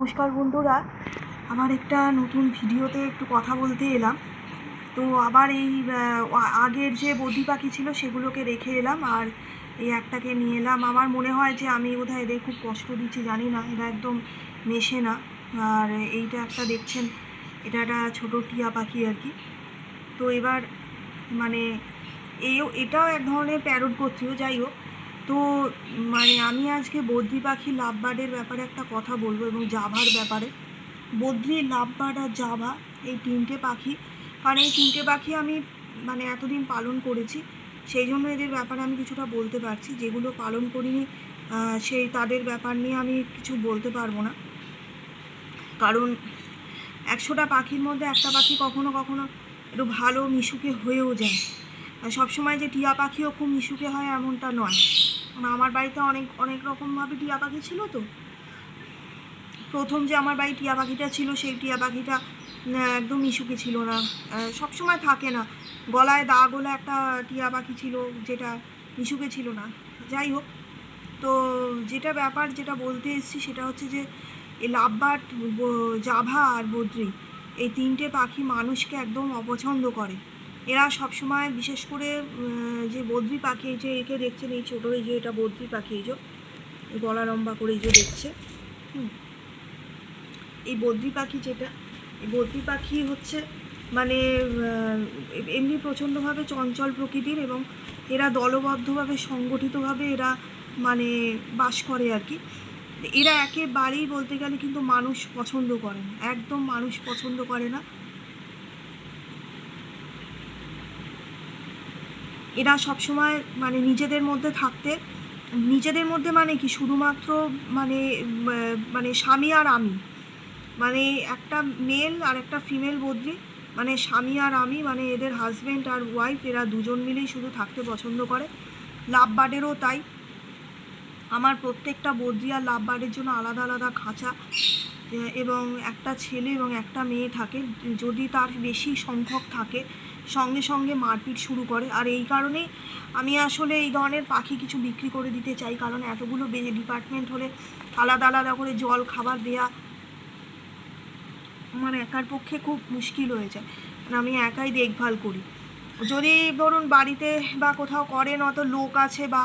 নমস্কার বন্ধুরা আমার একটা নতুন ভিডিওতে একটু কথা বলতে এলাম। তো আবার এই আগের যে বদ্রি পাখি ছিল সেগুলোকে রেখে এলাম আর এই একটাকে নিয়ে এলাম। আমার মনে হয় যে আমি বোধহয় এদের খুব কষ্ট দিচ্ছি, জানি না, এরা একদম মেশে না। আর এইটা একটা দেখছেন, এটা একটা ছোটো টিয়া পাখি আর কি। তো এবার মানে এই এটাও এক ধরনের প্যারট গোত্রীয় যাই হোক। তো মানে আমি আজকে বদ্রি পাখি লাভবার্ডের ব্যাপারে একটা কথা বলব এবং জাভার ব্যাপারে। বদ্রি লাভবার্ড আর জাভা এই তিনটে পাখি, কারণ এই তিনটে পাখি আমি মানে এতদিন পালন করেছি, সেই জন্য এদের ব্যাপারে আমি কিছুটা বলতে পারছি। যেগুলো পালন করিনি সেই তাদের ব্যাপার নিয়ে আমি কিছু বলতে পারব না। কারণ একশোটা পাখির মধ্যে একটা পাখি কখনো কখনো একটু ভালো মিশুকে হয়েও যায়। সবসময় যে টিয়া পাখিও খুব মিশুকে হয় এমনটা নয়। আমার বাড়িতে অনেক অনেক রকমভাবে টিয়া পাখি ছিল তো। প্রথম যে আমার বাড়ি টিয়া পাখিটা ছিল সেই টিয়া পাখিটা একদম মিশুকে ছিল না। আহ, সবসময় থাকে না। গলায় দাগোলা একটা টিয়া পাখি ছিল যেটা মিশুকে ছিল না। যাই হোক তো যেটা ব্যাপার যেটা বলতে এসেছি সেটা হচ্ছে যে এই লাভবার্ড ব- জাভা আর বদ্রি এই তিনটে পাখি মানুষকে একদম অপছন্দ করে। এরা সবসময় বিশেষ করে যে বদ্রি পাখি যে একে দেখছেন, এই ছোটো এই যে এটা বদ্রি পাখি, এই যে গলা লম্বা করে এই যে দেখছে। এই বদ্রি পাখি যেটা, এই বদ্রি পাখি হচ্ছে মানে এমনি প্রচণ্ডভাবে চঞ্চল প্রকৃতির এবং এরা দলবদ্ধভাবে, সংগঠিতভাবে এরা মানে বাস করে আর কি এরা একেবারেই বলতে গেলে কিন্তু মানুষ পছন্দ করে না, একদম মানুষ পছন্দ করে না এরা সবসময় মানে নিজেদের মধ্যে থাকতে, নিজেদের মধ্যে মানে কি? শুধুমাত্র মানে মানে স্বামী আর আমি। মানে একটা মেল আর একটা ফিমেল বদ্রি মানে স্বামী আর আমি মানে এদের হাজব্যান্ড আর ওয়াইফ এরা দুজন মিলেই শুধু থাকতে পছন্দ করে। লাভ বার্ডেরও তাই। আমার প্রত্যেকটা বদ্রি আর লাভ বার্ডের জন্য আলাদা আলাদা খাঁচা এবং একটা ছেলে এবং একটা মেয়ে থাকে। যদি তার বেশি সংখ্যক থাকে সঙ্গে সঙ্গে মারপিট শুরু করে। আর এই কারণেই আমি আসলে এই ধরনের পাখি কিছু বিক্রি করে দিতে চাই, কারণ এতগুলো বেজে ডিপার্টমেন্ট হলে আলাদা আলাদা করে জল, খাবার দেয়া আমার একার পক্ষে খুব মুশকিল হয়ে যায়। মানে আমি একাই দেখভাল করি। যদি ধরুন বাড়িতে বা কোথাও করেন অত লোক আছে বা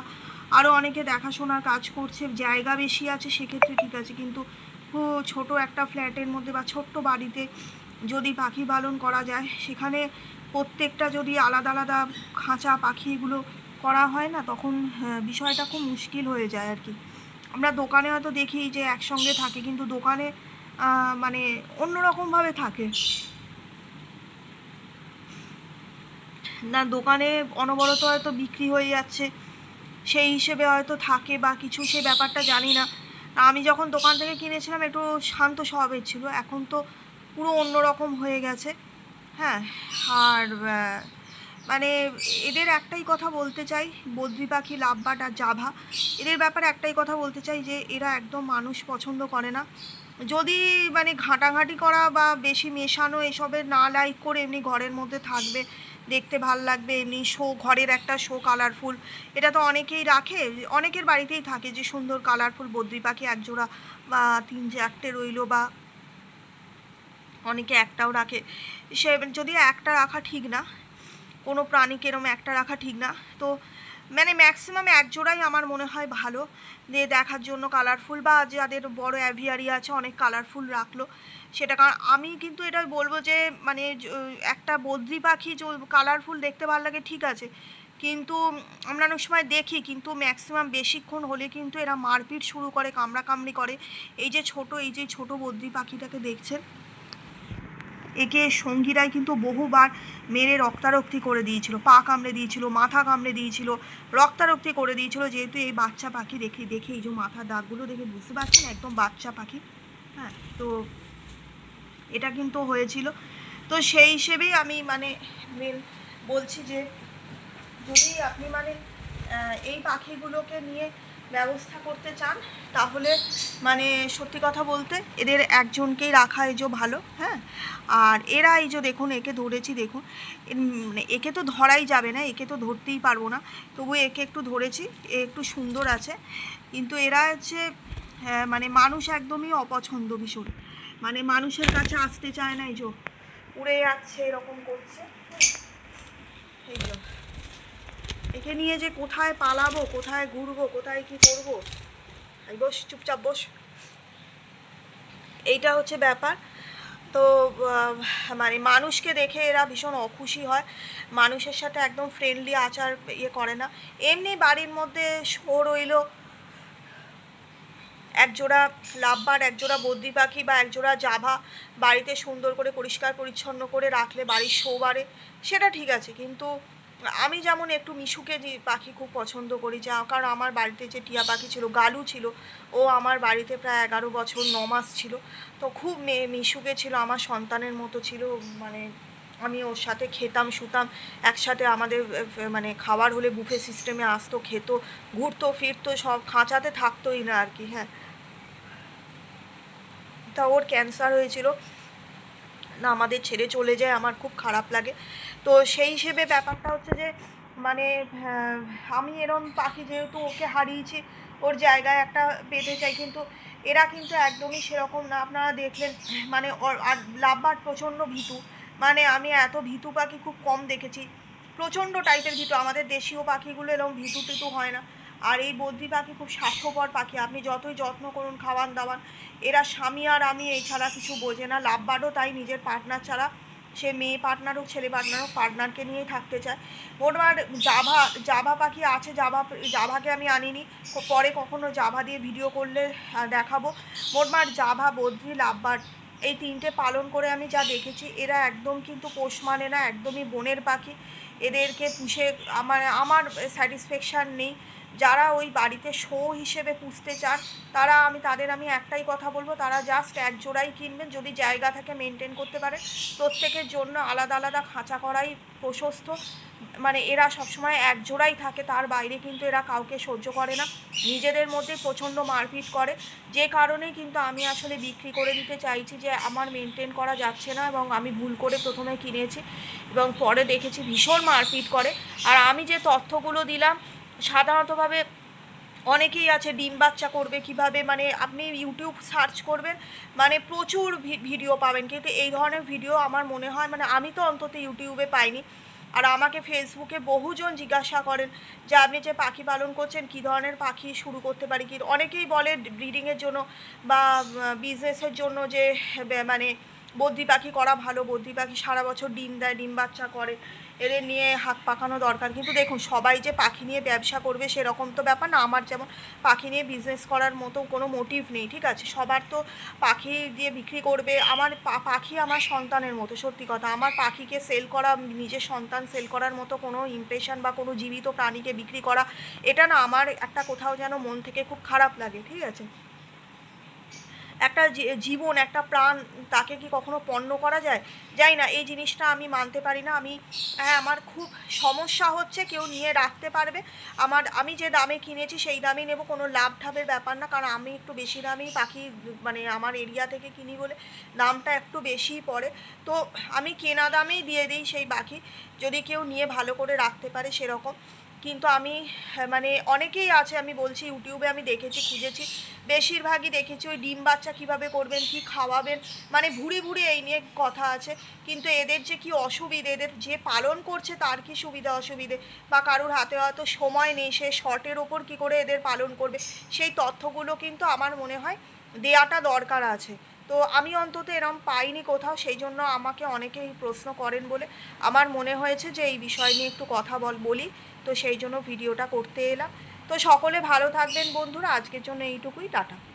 আরও অনেকে দেখাশোনার কাজ করছে, জায়গা বেশি আছে, সেক্ষেত্রে ঠিক আছে। কিন্তু ছোট একটা ফ্ল্যাটের মধ্যে বা ছোট্ট বাড়িতে যদি পাখি পালন করা যায়, সেখানে প্রত্যেকটা যদি আলাদা আলাদা খাঁচা পাখি এগুলো করা হয় না তখন হ্যাঁ, বিষয়টা খুব মুশকিল হয়ে যায় আর কি। আমরা দোকানে হয়তো দেখি যে একসঙ্গে থাকে কিন্তু দোকানে মানে অন্যরকমভাবে থাকে। না দোকানে অনবরত হয়তো বিক্রি হয়ে যাচ্ছে সেই হিসেবে হয়তো থাকে বা কিছু সে ব্যাপারটা জানি না। আমি যখন দোকান থেকে কিনেছিলাম একটু শান্ত স্বভাবের ছিল এখন তো পুরো অন্যরকম হয়ে গেছে। হ্যাঁ আর মানে এদের একটাই কথা বলতে চাই, বদ্রি পাখি লাভবাট আর জাভা। এদের ব্যাপারে একটাই কথা বলতে চাই যে, এরা একদম মানুষ পছন্দ করে না। যদি মানে ঘাঁটাঘাঁটি করা বা বেশি মেশানো এসবের না লাইক করে এমনি ঘরের মধ্যে থাকবে, দেখতে ভালো লাগবে, এমনি শো, ঘরের একটা শো কালারফুল। এটা তো অনেকেই রাখে, অনেকের বাড়িতেই থাকে যে, সুন্দর, কালারফুল বদ্রি পাখি একজোড়া বা তিন চারটে রইল বা অনেকে একটাও রাখে। সে যদি একটা রাখা ঠিক না, কোনো প্রাণীকে এরম একটা রাখা ঠিক না, তো মানে ম্যাক্সিমাম এক জোড়াই আমার মনে হয় ভালো। যে দেখার জন্য কালারফুল বা যাদের বড় অ্যাভিয়ারি আছে অনেক কালারফুল রাখল। সেটা কারণ আমি কিন্তু এটা বলব যে মানে একটা বদ্রি পাখি কালারফুল দেখতে ভালো লাগে ঠিক আছে। কিন্তু আমরা অনেক সময় দেখি, কিন্তু ম্যাক্সিমাম বেশিক্ষণ হলে কিন্তু এরা মারপিট শুরু করে, কামড়াকামড়ি করে। এই যে ছোট, এই যে ছোট বদ্রি পাখিটাকে দেখছেন একে সঙ্গীরাই কিন্তু বহুবার মেরে রক্তারক্তি করে দিয়েছিল, পা কামড়ে দিয়েছিল, মাথা কামড়ে দিয়েছিল, রক্তারক্তি করে দিয়েছিল, যেহেতু এই বাচ্চা পাখি দেখে দেখে এই যে মাথার দাগগুলো দেখে বুঝতে পারছেন, একদম বাচ্চা পাখি হ্যাঁ তো এটা কিন্তু হয়েছিল। তো সেই হিসেবেই আমি মানে মেন বলছি যে যদি আপনি মানে এই পাখিগুলোকে নিয়ে ব্যবস্থা করতে চান তাহলে মানে সত্যি কথা বলতে এদের একজনকেই রাখা এই যে ভালো হ্যাঁ? আর এরা এই যে দেখুন একে ধরেছি দেখুন মানে একে তো ধরাই যাবে না একে তো ধরতেই পারব না তবু একে একটু ধরেছি এ একটু সুন্দর আছে কিন্তু এরা হচ্ছে হ্যাঁ, মানে মানুষ একদমই অপছন্দ ভীষণ মানে মানুষের কাছে আসতে চায় না এই যে উড়ে যাচ্ছে এরকম করছে এই যে। একে নিয়ে যে কোথায় পালাবো, কোথায় ঘুরবো, কোথায় কি করব? বস, চুপচাপ বস। এইটা হচ্ছে ব্যাপার। তো মানে মানুষকে দেখে এরা ভীষণ অখুশি হয়। মানুষের সাথে একদম ফ্রেন্ডলি আচার ইয়ে করে না। এমনি বাড়ির মধ্যে শো রইল একজোড়া লাভবার একজোড়া বদ্রি পাখি বা একজোড়া জাভা বাড়িতে সুন্দর করে পরিষ্কার পরিচ্ছন্ন করে রাখলে বাড়ির শো বাড়ে সেটা ঠিক আছে। কিন্তু আমি যেমন একটু মিশুকে যে পাখি খুব পছন্দ করি, যা, কারণ আমার বাড়িতে যে টিয়া পাখি ছিল, গালু ছিল, ও আমার বাড়িতে প্রায় এগারো বছর, ন মাস ছিল। তো খুব মেয়ে মিশুকে ছিল, আমার সন্তানের মতো ছিল মানে আমি ওর সাথে খেতাম, শুতাম, একসাথে আমাদের মানে খাবার হলে বুফে সিস্টেমে আসতো, খেত, ঘুরতো, ফিরতো, সব খাঁচাতে থাকতোই না আর কি হ্যাঁ। তা ওর ক্যান্সার হয়েছিল। না আমাদের ছেড়ে চলে যায়, আমার খুব খারাপ লাগে। তো সেই হিসেবে ব্যাপারটা হচ্ছে যে মানে আমি এরম পাখি যেহেতু ওকে হারিয়েছি, ওর জায়গায় একটা পেতে চাই, কিন্তু এরা কিন্তু একদমই সেরকম না। আপনারা দেখলেন মানে আর লাভবার প্রচণ্ড ভীতু। মানে আমি এত ভীতু পাখি খুব কম দেখেছি। প্রচণ্ড টাইপের ভীতু। আমাদের দেশীয় পাখিগুলো এরকম ভীতু টিতু হয় না। আর এই বদ্রি পাখি খুব স্বাস্থ্যকর পাখি। আপনি যতই যত্ন করুন, খাওয়ান দাওয়ান, এরা স্বামী আর আমি এই ছাড়া কিছু বোঝে না। লাভবারও তাই নিজের পার্টনার ছাড়া। সে মেয়ে পার্টনার হোক, ছেলে পার্টনার হোক পার্টনারকে নিয়েই থাকতে চায়। মোটমাট জাভা জাভা পাখি আছে, জাভা, জাভাকে আমি আনিনি। পরে কখনো জাভা দিয়ে ভিডিও করলে দেখাবো। মোটমাট জাভা, বদ্রি লাভবার এই তিনটে পালন করে আমি যা দেখেছি, এরা একদম কিন্তু পোষ মানে না, একদমই বনের পাখি। এদেরকে পুষে আমার আমার স্যাটিসফ্যাকশান নেই। যারা ওই বাড়িতে শো হিসেবে পুষতে চান, তারা আমি, তাদের আমি একটাই কথা বলব, তারা জাস্ট এক জোড়াই কিনবেন, যদি জায়গা থাকে মেনটেন করতে পারে প্রত্যেকের জন্য আলাদা আলাদা খাঁচা করাই প্রশস্ত। মানে এরা সবসময় এক জোড়াই থাকে, তার বাইরে কিন্তু এরা কাউকে সহ্য করে না। নিজেদের মধ্যে প্রচণ্ড মারপিট করে। যে কারণে কিন্তু আমি আসলে বিক্রি করে দিতে চাইছি যে, আমার মেনটেন করা যাচ্ছে না এবং আমি ভুল করে প্রথমে কিনেছি এবং পরে দেখেছি ভীষণ মারপিট করে। আর আমি যে তথ্যগুলো দিলাম সাধারণতভাবে অনেকেই আছে, ডিম বাচ্চা করবে কীভাবে মানে আপনি ইউটিউব সার্চ করবেন মানে প্রচুর ভিডিও পাবেন। কিন্তু এই ধরনের ভিডিও আমার মনে হয় মানে আমি তো অন্তত ইউটিউবে পাইনি। আর আমাকে ফেসবুকে বহুজন জিজ্ঞাসা করেন যে, আপনি যে পাখি পালন করছেন, কী ধরনের পাখি শুরু করতে পারি? কি অনেকেই বলে ব্রিডিংয়ের জন্য বা বিজনেসের জন্য যে মানে বদ্রি পাখি করা ভালো, বদ্রি পাখি সারা বছর ডিম দেয়, ডিম বাচ্চা করে। এদের নিয়ে হাত পাকানো দরকার। কিন্তু দেখুন, সবাই যে পাখি নিয়ে ব্যবসা করবে সেরকম তো ব্যাপার না। আমার যেমন পাখি নিয়ে বিজনেস করার মতো কোনো মোটিভ নেই, ঠিক আছে? সবার তো পাখি দিয়ে বিক্রি করবে। আমার পাখি আমার সন্তানের মতো, সত্যি কথা। আমার পাখিকে সেল করা, নিজের সন্তান সেল করার মতো কোনো ইমপ্রেশন বা কোনো জীবিত প্রাণীকে বিক্রি করা, এটা না আমার একটা কোথাও যেন মন থেকে খুব খারাপ লাগে, ঠিক আছে? একটা জীবন, একটা প্রাণ তাকে কি কখনো পণ্য করা যায়? যাই না, এই জিনিসটা আমি মানতে পারি না। আমি হ্যাঁ আমার খুব সমস্যা হচ্ছে, কেউ নিয়ে রাখতে পারবে। আমার, আমি যে দামে কিনেছি, সেই দামেই নেব, কোনো লাভ ঠাভের ব্যাপার না। কারণ আমি একটু বেশি দামেই পাখি মানে আমার এরিয়া থেকে কিনি বলে দামটা একটু বেশিই পড়ে। তো আমি কেনা দামেই দিয়ে দিই সেই পাখি। যদি কেউ নিয়ে ভালো করে রাখতে পারে সেরকম। কিন্তু আমি মানে অনেকেই আছে, আমি বলছি, ইউটিউবে আমি দেখেছি, খুঁজেছি, বেশিরভাগই দেখেছি ওই ডিম বাচ্চা কীভাবে করবেন, কি খাওয়াবেন মানে ভুড়ি ভুড়ি এই নিয়ে কথা আছে, কিন্তু এদের যে কি অসুবিধে, এদের যে পালন করছে তার কি সুবিধা, অসুবিধে? বা কারোর হাতে হয়তো সময় নেই, সে শর্টের ওপর কি করে এদের পালন করবে? সেই তথ্যগুলো কিন্তু আমার মনে হয় দেয়াটা দরকার আছে। তো আমি অন্তত এরম পাইনি কোথাও, সেই জন্য আমাকে অনেকেই প্রশ্ন করেন বলে। আমার মনে হয়েছে যে এই বিষয় নিয়ে একটু কথা বল বলি, তো সেই জন্য ভিডিওটা করতে এলাম। তো সকলে ভালো থাকবেন বন্ধুরা, আজকের জন্য এইটুকুই, টাটা।